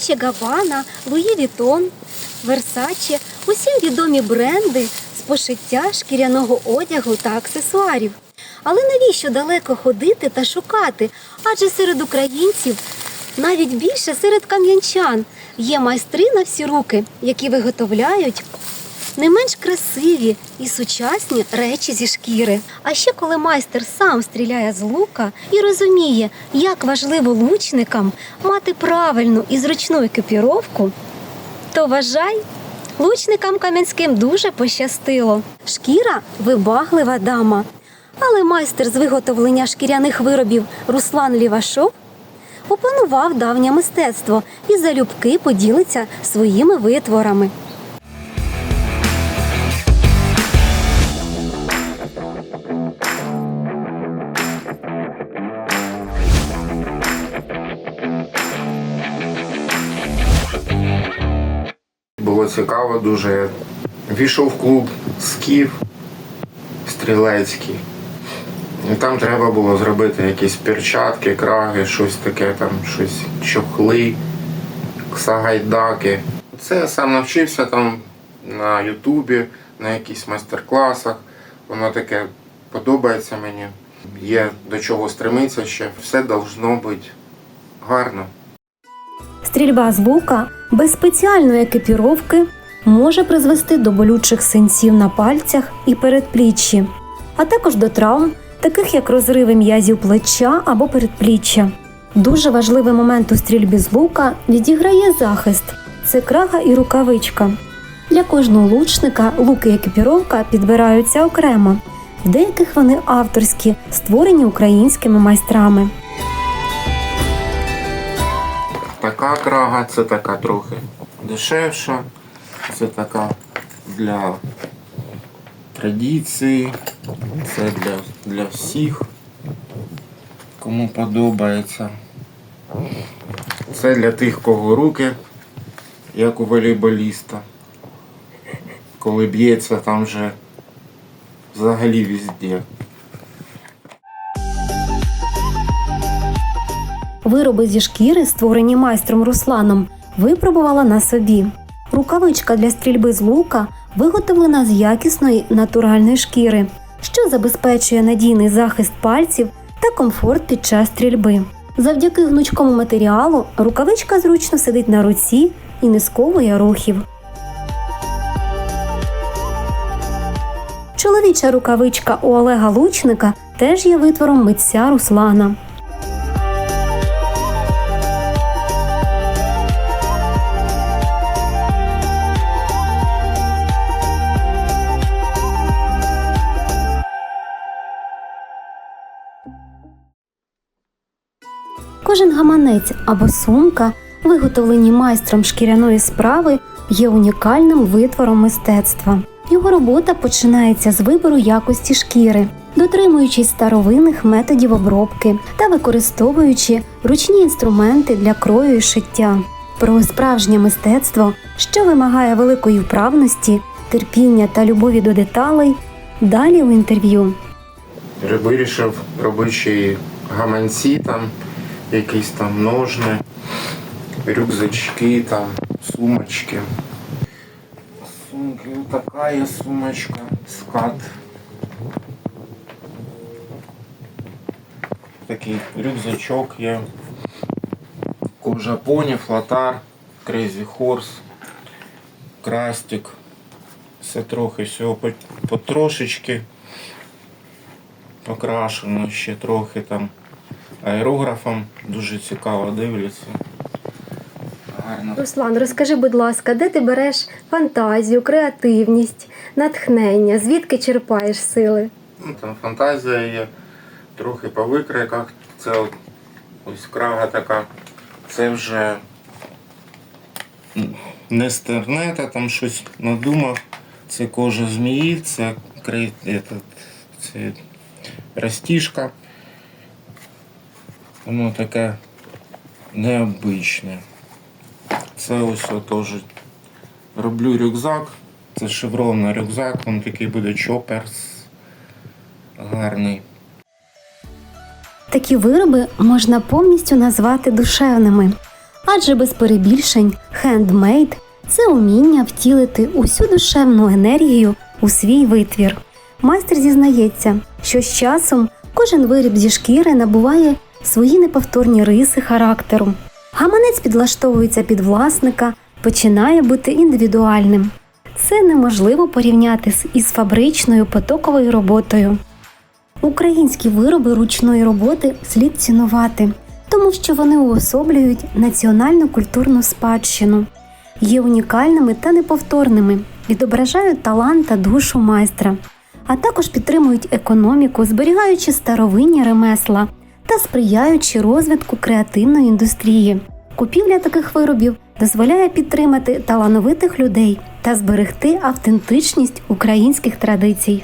Дольче Габана, Луї Вітон, Версаче усі відомі бренди з пошиття шкіряного одягу та аксесуарів. Але навіщо далеко ходити та шукати? Адже серед українців, навіть більше серед кам'янчан, є майстри на всі руки, які виготовляють не менш красиві і сучасні речі зі шкіри. А ще коли майстер сам стріляє з лука і розуміє, як важливо лучникам мати правильну і зручну екіпіровку, то вважай, лучникам кам'янським дуже пощастило. Шкіра вибаглива дама. Але майстер з виготовлення шкіряних виробів Руслан Лівашов опанував давнє мистецтво і залюбки поділиться своїми витворами. Було цікаво дуже. Війшов в клуб Скіф стрілецький. І там треба було зробити якісь перчатки, краги, щось таке, там, щось чохли, сагайдаки. Це я сам навчився там на Ютубі, на якихось майстер-класах. Воно таке подобається мені. Є до чого стремитися ще. Все должно бути гарно. Стрільба з лука без спеціальної екіпіровки може призвести до болючих синців на пальцях і передпліччі, а також до травм, таких як розриви м'язів плеча або передпліччя. Дуже важливий момент у стрільбі з лука відіграє захист це крага і рукавичка. Для кожного лучника лук і екіпіровка підбираються окремо. В деяких вони авторські, створені українськими майстрами. Така крага, це така трохи дешевша. Це така для традиції. Це для, для всіх, кому подобається. Це для тих, кого руки, як у волейболіста. Коли б'ється там вже взагалі везде. Вироби зі шкіри, створені майстром Русланом, випробувала на собі. Рукавичка для стрільби з лука виготовлена з якісної натуральної шкіри, що забезпечує надійний захист пальців та комфорт під час стрільби. Завдяки гнучкому матеріалу рукавичка зручно сидить на руці і не сковує рухів. Чоловіча рукавичка у Олега Лучника теж є витвором митця Руслана. Кожен гаманець або сумка, виготовлені майстром шкіряної справи, є унікальним витвором мистецтва. Його робота починається з вибору якості шкіри, дотримуючись старовинних методів обробки та використовуючи ручні інструменти для крою і шиття. Про справжнє мистецтво, що вимагає великої вправності, терпіння та любові до деталей, далі у інтерв'ю. Вирішив робити гаманці, там, якісь там ножни, рюкзачки, там, сумочки. Сумки, така є сумочка, скат. Такий рюкзачок є. Кожа поні, флотар, Crazy Horse, крастик. Все трохи всього по- потрошечки покрашено ще трохи там аерографом. Дуже цікаво дивляться. Гарно. Руслан, розкажи, будь ласка, де ти береш фантазію, креативність, натхнення? Звідки черпаєш сили? Ну, там фантазія є, трохи по викриках. Це ось крага така. Це вже не з тернета, там щось надумав. Це кожа змії, це этот, це растіжка. Воно таке необичне. Це ось теж роблю рюкзак. Це шевронний рюкзак, він такий буде чоперс. Гарний. Такі вироби можна повністю назвати душевними, Адже без перебільшень хендмейд це уміння втілити усю душевну енергію у свій витвір. Майстер зізнається, що з часом кожен виріб зі шкіри набуває свої неповторні риси характеру. Гаманець підлаштовується під власника, починає бути індивідуальним. Це неможливо порівняти із фабричною потоковою роботою. Українські вироби ручної роботи слід цінувати, тому що вони уособлюють національну культурну спадщину, є унікальними та неповторними, відображають талант та душу майстра, а також підтримують економіку, зберігаючи старовинні ремесла та сприяючи розвитку креативної індустрії. Купівля таких виробів дозволяє підтримати талановитих людей та зберегти автентичність українських традицій.